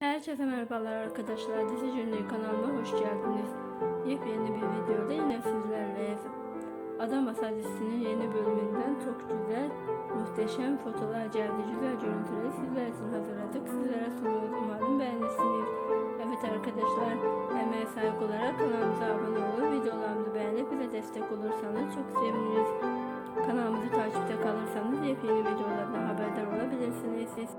Herkese merhabalar arkadaşlar. Dizi Jünlü kanalıma hoş geldiniz. Yepyeni bir videoda yine sizlerleyiz. Adam Masal dizisinin yeni bölümünden çok güzel, muhteşem fotolar geldi. Güzel görüntüleri sizler için hazırladık. Sizlere sunuyoruz. Umarım beğenirsiniz. Evet arkadaşlar, emeğe saygı olarak kanalımıza abone olur. Videolarımızı beğenip bize destek olursanız çok seviniriz. Kanalımızı takipte kalırsanız yepyeni videolardan haberdar olabilirsiniz.